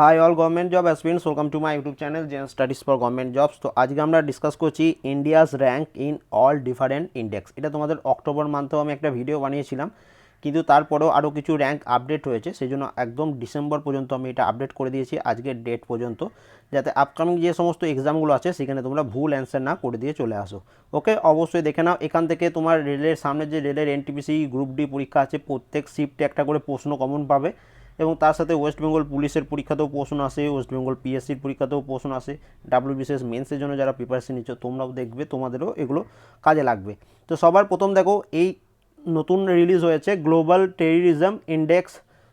Hi all government job aspirants welcome to my YouTube channel Zen Studies for government jobs তো আজকে আমরা discuss করছি India's rank in all different index এটা তোমাদের October মান্থেও আমি একটা ভিডিও বানিয়েছিলাম, কিন্তু তারপরেও আরও কিছু র্যাঙ্ক আপডেট হয়েছে সেই জন্য একদম ডিসেম্বর পর্যন্ত আমি এটা আপডেট করে দিয়েছি, আজকের ডেট পর্যন্ত, যাতে আপকামিং যে সমস্ত এক্সামগুলো আছে, সেখানে তোমরা ভুল অ্যান্সার না করে দিয়ে চলে আসো। ওকে অবশ্যই দেখে নাও, এখান থেকে তোমার রেলের সামনে যে রেলের এনটিপিসি গ্রুপ ডি পরীক্ষা আছে, প্রত্যেক শিফটে একটা করে প্রশ্ন কমন পাবে। এবং তার সাথে ওয়েস্ট বেঙ্গল পুলিশের পরীক্ষাতেও প্রশ্ন আসে, ওয়েস্ট বেঙ্গল পিএসসির পরীক্ষাতেও প্রশ্ন আসে, ডাব্লিউবিসিএস মেন্সের জন্য যারা প্রিপারেশন নিচ্ছ, তোমরাও দেখবে, তোমাদেরও এগুলো কাজে লাগবে। তো সবার প্রথম দেখো, এই নতুন রিলিজ হয়েছে গ্লোবাল টেরিরিজম ইন্ডেক্স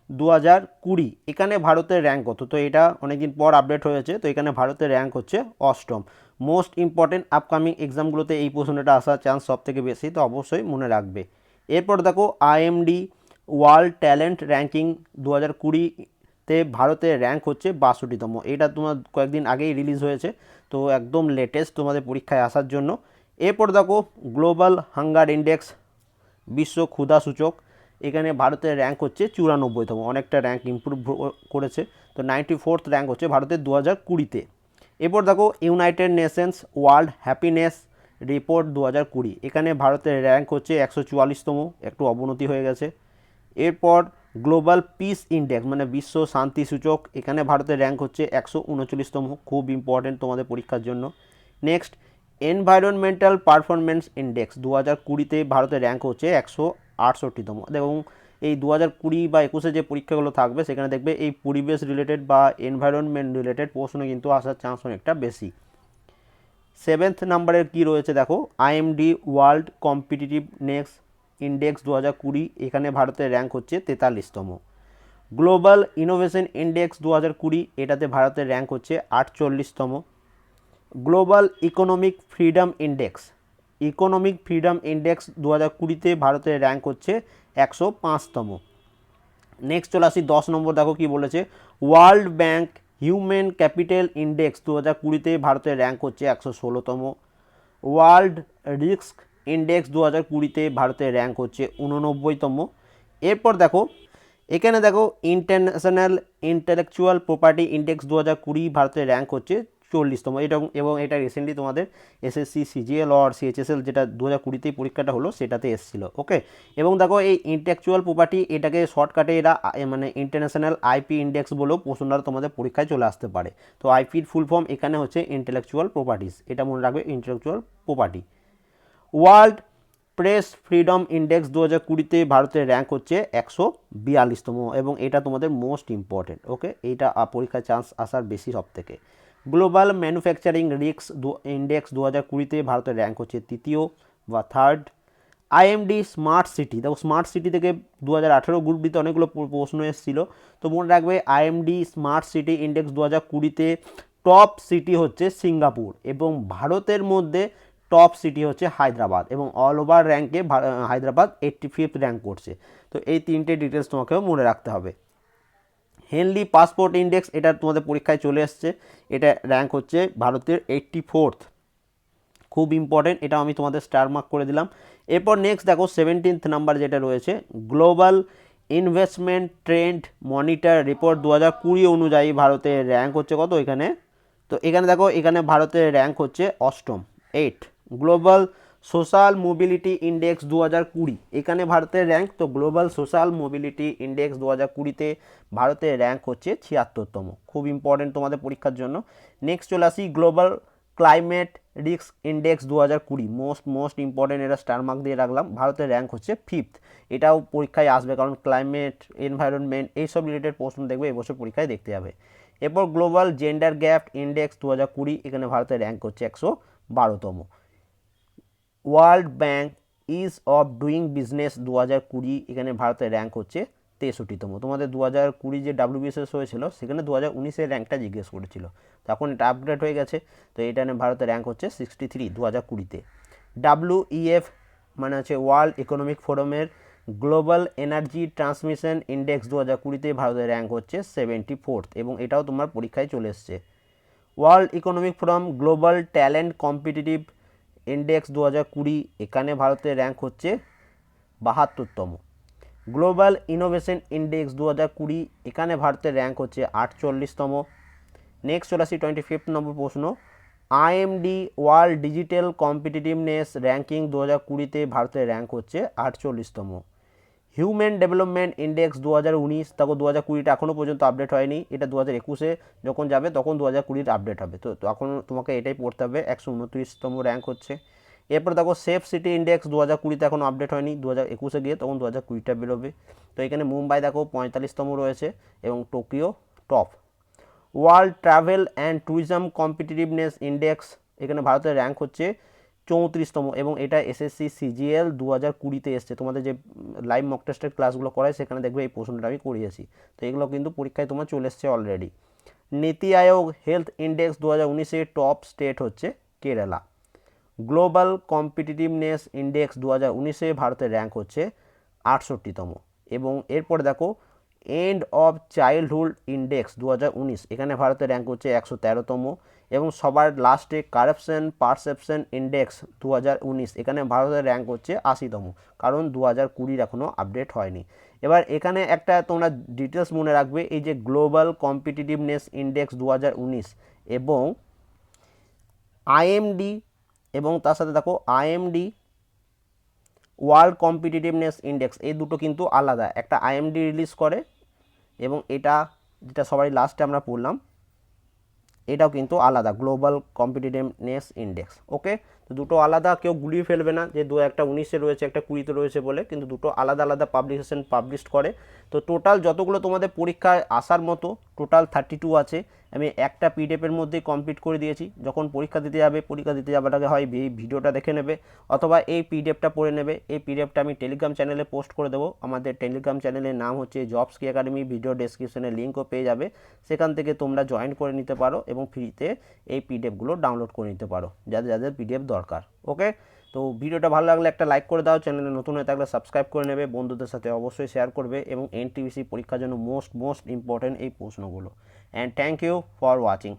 দু হাজার কুড়ি। এখানে ভারতের র্যাঙ্ক কত? তো এটা অনেকদিন পর আপডেট হয়েছে, তো এখানে ভারতের র্যাঙ্ক হচ্ছে অষ্টম। মোস্ট ইম্পর্টেন্ট আপকামিং এক্সামগুলোতে এই প্রশ্নটা আসার চান্স সব থেকে বেশি, তো অবশ্যই মনে রাখবে। এরপর দেখো আইএমডি ওয়ার্ল্ড ট্যালেন্ট র্যাঙ্কিং দু হাজার কুড়িতে ভারতের র্যাঙ্ক হচ্ছে বাষট্টিতম। এটা তোমার কয়েকদিন আগেই রিলিজ হয়েছে, তো একদম লেটেস্ট তোমাদের পরীক্ষায় আসার জন্য। এরপর দেখো গ্লোবাল হাঙ্গার ইন্ডেক্স বিশ্ব ক্ষুধা সূচক, এখানে ভারতের র্যাঙ্ক হচ্ছে চুরানব্বইতম, অনেকটা র্যাঙ্ক ইম্প্রুভ করেছে। তো নাইনটি ফোর্থ র্যাঙ্ক হচ্ছে ভারতের দু হাজার কুড়িতে। এরপর দেখো United Nations world happiness report দু হাজার কুড়ি, এখানে ভারতের র্যাঙ্ক হচ্ছে একশো চুয়াল্লিশতম, একটু অবনতি হয়ে গেছে। এরপর গ্লোবাল পিস ইন্ডেক্স মানে বিশ্ব শান্তি সূচক, এখানে ভারতের র্যাঙ্ক হচ্ছে একশো উনচল্লিশতম, খুব ইম্পর্টেন্ট তোমাদের পরীক্ষার জন্য। নেক্সট এনভায়রনমেন্টাল পারফরমেন্স ইন্ডেক্স দু হাজার কুড়িতে ভারতের র্যাঙ্ক হচ্ছে একশো আটষট্টিতম। এবং এই দু হাজার কুড়ি বা একুশে যে পরীক্ষাগুলো থাকবে, সেখানে দেখবে এই পরিবেশ রিলেটেড বা এনভায়রনমেন্ট রিলেটেড প্রশ্ন কিন্তু আসার চান্স অনেকটা বেশি। সেভেন্থ নাম্বারের কী রয়েছে দেখো IMD world competitive next index দু হাজার কুড়ি, এখানে ভারতের র্যাঙ্ক হচ্ছে তেতাল্লিশতম। গ্লোবাল ইনোভেশন ইন্ডেক্স দু হাজার কুড়ি, এটাতে ভারতের র্যাঙ্ক হচ্ছে আটচল্লিশতম। Global economic freedom index economic freedom index দু হাজার কুড়িতে ভারতের র্যাঙ্ক হচ্ছে একশো পাঁচতম। নেক্সট চলে আসি, দশ নম্বর দেখো কি বলেছে। World Bank human capital index দু হাজার কুড়িতে ভারতের র্যাঙ্ক হচ্ছে একশো ষোলোতম। ওয়ার্ল্ড রিস্ক ইন্ডেক্স দু হাজার কুড়িতে ভারতের র্যাঙ্ক হচ্ছে উননব্বইতম এরপর দেখো, এখানে দেখো ইন্টারন্যাশনাল ইন্টেলেকচুয়াল প্রপার্টি ইন্ডেক্স দু হাজার কুড়ি ভারতের র্যাঙ্ক হচ্ছে চল্লিশতম। এটা এবং এটা রিসেন্টলি তোমাদের এসএসসি সিজিএল অর সিএইচএসএল যেটা দু হাজার কুড়িতেই পরীক্ষাটা হলো, সেটাতে এসেছিল ওকে এবং দেখো এই ইন্টেলেকচুয়াল প্রপার্টি এটাকে শর্টকাটে এরা মানে ইন্টারন্যাশনাল আইপি ইন্ডেক্স বলেও প্রশ্নটা তোমাদের পরীক্ষায় চলে আসতে পারে। তো আইপির ফুল ফর্ম এখানে হচ্ছে ইন্টেলেকচুয়াল প্রপার্টিস এটা মনে রাখবে intellectual property world press freedom index দু হাজার কুড়িতে ভারতের র্যাঙ্ক হচ্ছে একশো বিয়াল্লিশতম এবং এটা তোমাদের মোস্ট ইম্পর্টেন্ট ওকে? এইটা আ, পরীক্ষায় চান্স আসার বেশি সব থেকে গ্লোবাল ম্যানুফ্যাকচারিং রিক্স ইন্ডেক্স দু হাজার কুড়িতে ভারতের র্যাঙ্ক হচ্ছে তৃতীয় বা থার্ড। আইএমডি স্মার্ট সিটি দেখো স্মার্ট সিটি থেকে দু হাজার আঠেরো গ্রুপ ডিতে অনেকগুলো প্র- প্রশ্ন এসেছিল। তো মনে রাখবে আইএমডি স্মার্ট সিটি ইন্ডেক্স দু হাজার কুড়িতে টপ সিটি হচ্ছে সিঙ্গাপুর এবং ভারতের মধ্যে টপ সিটি হচ্ছে হায়দ্রাবাদ এবং অল ওভার র্যাঙ্কে হায়দ্রাবাদ এইট্টি ফিফথ র্যাঙ্ক করছে। তো এই তিনটে ডিটেলস তোমাকেও মনে রাখতে হবে। হেনলি পাসপোর্ট ইন্ডেক্স এটা তোমাদের পরীক্ষায় চলে এসছে। এটা র্যাঙ্ক হচ্ছে ভারতের এইট্টি ফোর্থ খুব ইম্পর্টেন্ট এটা আমি তোমাদের স্টার মার্ক করে দিলাম। এরপর নেক্সট দেখো সেভেন্টিন্থ নাম্বার যেটা রয়েছে global investment trend monitor report দু হাজার কুড়ি অনুযায়ী ভারতের র্যাঙ্ক হচ্ছে কত এখানে? তো এখানে দেখো, এখানে ভারতের র্যাঙ্ক হচ্ছে অষ্টম eight global social mobility index দু হাজার কুড়ি। এখানে ভারতের র্যাঙ্ক, তো গ্লোবাল সোশ্যাল মোবিলিটি ইন্ডেক্স দু হাজার কুড়িতে ভারতের র্যাঙ্ক হচ্ছে ছিয়াত্তরতম। খুব ইম্পর্টেন্ট তোমাদের পরীক্ষার জন্য। নেক্সট চলে আসি, গ্লোবাল ক্লাইমেট রিস্ক ইন্ডেক্স দু হাজার কুড়ি। মোস্ট মোস্ট ইম্পর্টেন্ট এটা স্টার মার্ক দিয়ে রাখলাম। ভারতের র্যাঙ্ক হচ্ছে ফিফথ এটাও পরীক্ষায় আসবে, কারণ ক্লাইমেট এনভায়রনমেন্ট এইসব রিলেটেড প্রশ্ন দেখবে এবছর পরীক্ষায় দেখতে যাবে। এরপর গ্লোবাল জেন্ডার গ্যাপ ইন্ডেক্স দু হাজার কুড়ি, এখানে ভারতের র্যাঙ্ক হচ্ছে একশো বারোতম। World Bank ease of doing business দু হাজার কুড়ি, এখানে ভারতের র্যাঙ্ক হচ্ছে তেষট্টিতম। তোমাদের দু হাজার কুড়ি যে ডাব্লিউবিএসএস হয়েছিল, সেখানে দু হাজার উনিশের র্যাঙ্কটা জিজ্ঞেস করেছিল। তখন এটা আপগ্রেড হয়ে গেছে, তো এটা নিয়ে ভারতের র্যাঙ্ক হচ্ছে সিক্সটি থ্রি দু হাজার কুড়িতে ডাব্লিউইএফ মানে হচ্ছে ওয়ার্ল্ড ইকোনমিক ফোরামের গ্লোবাল এনার্জি ট্রান্সমিশন ইন্ডেক্স দু হাজার কুড়িতে ভারতের র্যাঙ্ক হচ্ছে সেভেন্টি ফোর্থ এবং এটাও তোমার পরীক্ষায় চলে এসছে। World Economic Forum global talent competitive index দু হাজার কুড়ি, এখানে ভারতের র্যাঙ্ক হচ্ছে বাহাত্তরতম। গ্লোবাল ইনোভেশন ইন্ডেক্স দু হাজার কুড়ি, এখানে ভারতের র্যাঙ্ক হচ্ছে আটচল্লিশতম। নেক্সট চলে আসি টোয়েন্টি ফিফথ নম্বর প্রশ্ন। IMD world digital competitiveness ranking দু হাজার কুড়িতে ভারতের র্যাঙ্ক হচ্ছে আটচল্লিশতম। হিউম্যান ডেভেলপমেন্ট ইন্ডেক্স দু হাজার উনিশ তাকে দু হাজার কুড়িটা এখনও পর্যন্ত আপডেট হয়নি। এটা দু হাজার একুশে যখন যাবে, তখন দু হাজার কুড়ির আপডেট হবে। তো তখন তোমাকে এটাই পড়তে হবে, একশো উনত্রিশতম র্যাঙ্ক হচ্ছে। এরপর দেখো সেফ সিটি ইন্ডেক্স দু হাজার কুড়িতে এখনও আপডেট হয়নি। দু হাজার একুশে গিয়ে তখন দু হাজার কুড়িটা বেরোবে। তো এখানে মুম্বাই দেখো, পঁয়তাল্লিশতম রয়েছে এবং Tokyo top world travel and tourism competitiveness index এখানে ভারতের র্যাঙ্ক হচ্ছে চৌত্রিশতম এবং এটা এসএসসি সিজিএল দু হাজার কুড়িতে এসছে। তোমাদের যে লাইভ মক টেস্টের ক্লাসগুলো করায়, সেখানে দেখবে এই প্রশ্নটা আমি করিয়েছি। তো এগুলো কিন্তু পরীক্ষায় তোমার চলে এসছে অলরেডি নীতি আয়োগ হেলথ ইন্ডেক্স দু হাজার উনিশের টপ স্টেট হচ্ছে কেরালা। গ্লোবাল কম্পিটিটিভনেস ইন্ডেক্স দু হাজার উনিশে ভারতের র্যাঙ্ক হচ্ছে আটষট্টিতম। এবং এরপরে দেখো এন্ড অফ চাইল্ডহুড ইন্ডেক্স দু হাজার উনিশ, এখানে ভারতের র্যাঙ্ক হচ্ছে একশো তেরোতম। এবং সবার লাস্টে কারাপশন পারসেপশন ইন্ডেক্স দু হাজার উনিশ, এখানে ভারতের র্যাঙ্ক হচ্ছে আশিতম, কারণ দু হাজার কুড়ির এখনও আপডেট হয়নি। এবার এখানে একটা তোমরা ডিটেলস মনে রাখবে, এই যে গ্লোবাল কম্পিটিটিভনেস ইন্ডেক্স দু হাজার উনিশ এবং আইএমডি এবং তার সাথে দেখো আইএমডি ওয়ার্ল্ড কম্পিটিটিভনেস ইন্ডেক্স এই দুটো কিন্তু আলাদা। একটা আইএমডি রিলিজ করে এবং এটা যেটা সবাই লাস্টে আমরা পড়লাম এটাও কিন্তু আলাদা গ্লোবাল কম্পিটিটিভনেস ইন্ডেক্স ওকে তো দুটো আলাদা, কেউ গুলিয়ে ফেলবে না যে দু একটা উনিশে রয়েছে, একটা কুড়িতে রয়েছে বলে, কিন্তু দুটো আলাদা আলাদা পাবলিকেশন পাবলিশ করে। তো টোটাল যতগুলো তোমাদের পরীক্ষায় আসার মতো টোটাল থার্টি টু আছে। আমি একটা পিডিএফের মধ্যেই কমপ্লিট করে দিয়েছি। যখন পরীক্ষা দিতে যাবে, পরীক্ষা দিতে যাবার আগে হয় এই ভিডিওটা দেখে নেবে, অথবা এই পিডিএফটা পড়ে নেবে। এই পিডিএফটা আমি টেলিগ্রাম চ্যানেলে পোস্ট করে দেবো। আমাদের টেলিগ্রাম চ্যানেলের নাম হচ্ছে জবস কি একাডেমি ভিডিও ডেসক্রিপশনে লিঙ্কও পেয়ে যাবে। সেখান থেকে তোমরা জয়েন করে নিতে পারো এবং ফ্রিতে এই পিডিএফগুলো ডাউনলোড করে নিতে পারো। যাদের যাদের পিডিএফ দরকার ওকে তো ভিডিওটা ভালো লাগলে একটা লাইক করে দাও চ্যানেলে নতুন হয়ে থাকলে সাবস্ক্রাইব করে নেবে, বন্ধুদের সাথে অবশ্যই শেয়ার করবে এবং এনটিভিসি পরীক্ষার জন্য মোস্ট মোস্ট ইম্পর্টেন্ট এই প্রশ্নগুলো। And thank you for watching